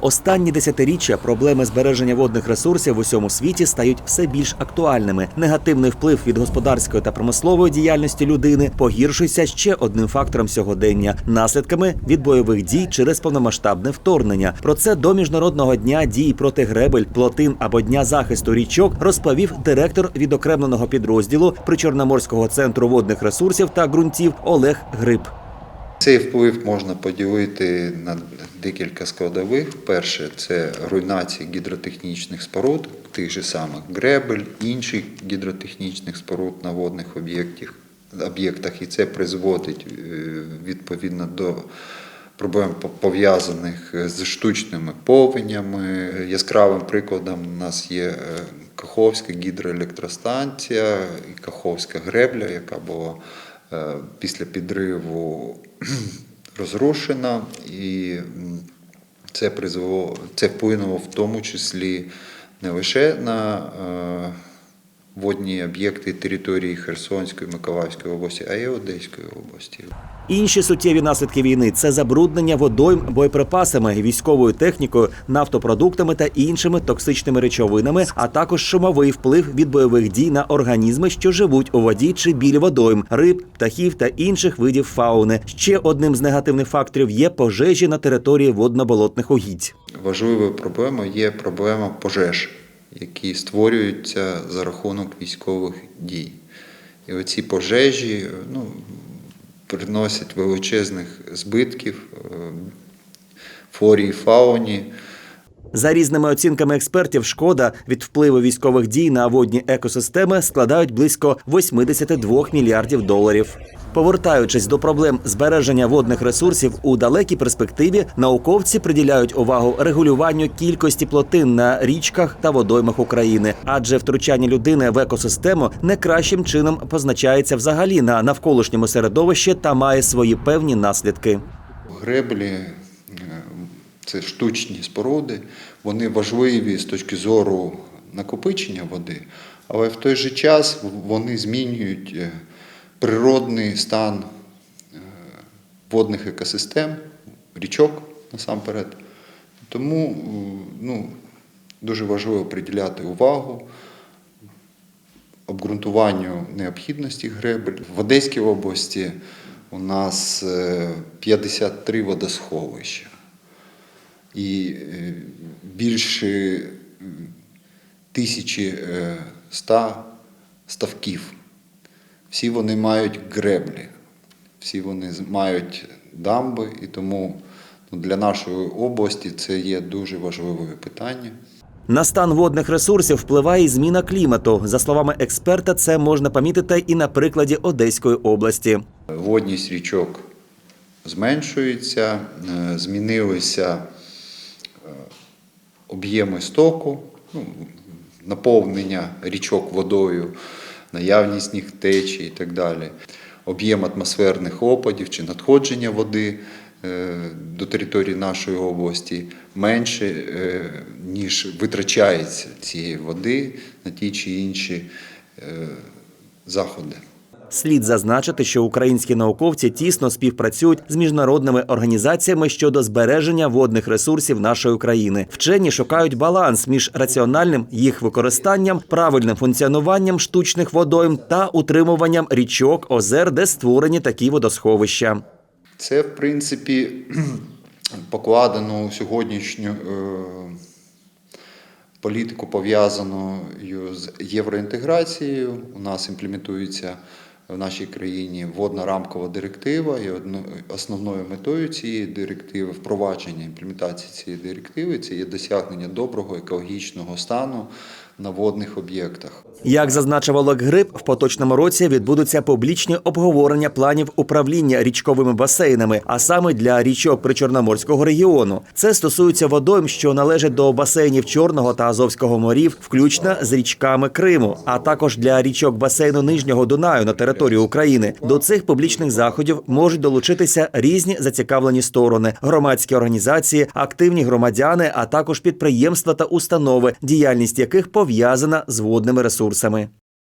Останні десятиріччя проблеми збереження водних ресурсів в усьому світі стають все більш актуальними. Негативний вплив від господарської та промислової діяльності людини погіршується ще одним фактором сьогодення наслідками від бойових дій через повномасштабне вторгнення. Про це до міжнародного дня дій проти гребель, плотин або дня захисту річок розповів директор відокремленого підрозділу Причорноморського центру водних ресурсів та ґрунтів Олег Гриб. Цей вплив можна поділити на декілька складових. Перше це руйнація гідротехнічних споруд, тих же самих гребель, інших гідротехнічних споруд на водних об'єктах, і це призводить е, відповідно до проблем пов'язаних з штучними повенями. Яскравим прикладом у нас є е, Каховська гідроелектростанція і Каховська гребля, яка була після підриву розрушена, і це призвело, це вплинуло в тому числі не лише на е, водні об'єкти території Херсонської, Миколаївської області, а й Одеської області. Інші суттєві наслідки війни це забруднення водойм боєприпасами, військовою технікою, нафтопродуктами та іншими токсичними речовинами, а також шумовий вплив від бойових дій на організми, що живуть у воді чи біля водойм, риб, птахів та інших видів фауни. Ще одним з негативних факторів є пожежі на території водно-болотних угідь. Важливою проблемою є проблема пожеж, які створюються за рахунок військових дій. І оці пожежі ну, приносять величезних збитків е, флорі і фауні. За різними оцінками експертів, шкода від впливу військових дій на водні екосистеми складають близько 82 мільярдів доларів. Повертаючись до проблем збереження водних ресурсів у далекій перспективі, науковці приділяють увагу регулюванню кількості плотин на річках та водоймах України, адже втручання людини в екосистему не кращим чином позначається взагалі на навколишньому середовищі та має свої певні наслідки. Греблі е, це штучні споруди, вони важливі з точки зору накопичення води, але в той же час вони змінюють е, природний стан е, водних екосистем, річок насамперед. Тому е, ну, дуже важливо приділяти увагу обґрунтуванню необхідності гребель. В Одеській області у нас е, 53 водосховища і е, більше м, тисячі е, ста ставків. Всі вони мають греблі, всі вони мають дамби, і тому ну, для нашої області це є дуже важливе питання. На стан водних ресурсів впливає і зміна клімату. За словами експерта, це можна помітити і на прикладі Одеської області. Водність річок зменшується, е, змінилися е, об'єми стоку, ну, наповнення річок водою, наявність сніг течі і так далі. Об'єм атмосферних опадів чи надходження води е, до території нашої області менше, е, ніж витрачається цієї води на ті чи інші е, заходи. Слід зазначити, що українські науковці тісно співпрацюють з міжнародними організаціями щодо збереження водних ресурсів нашої країни. Вчені шукають баланс між раціональним їх використанням, правильним функціонуванням штучних водойм та утримуванням річок, озер, де створені такі водосховища. Це, в принципі, покладено у сьогоднішню е, політику пов'язаною з євроінтеграцією. У нас імплементується в нашій країні водна рамкова директива, і основною метою цієї директиви впровадження імплементації цієї директиви це є досягнення доброго екологічного стану на водних об'єктах. Як зазначив Олег Гриб, в поточному році відбудуться публічні обговорення планів управління річковими басейнами, а саме для річок Причорноморського регіону. Це стосується водойм, що належать до басейнів Чорного та Азовського морів, включно з річками Криму, а також для річок басейну Нижнього Дунаю на території України. До цих публічних заходів можуть долучитися різні зацікавлені сторони, громадські організації, активні громадяни, а також підприємства та установи, діяльність яких пов'язана з водними ресурсами.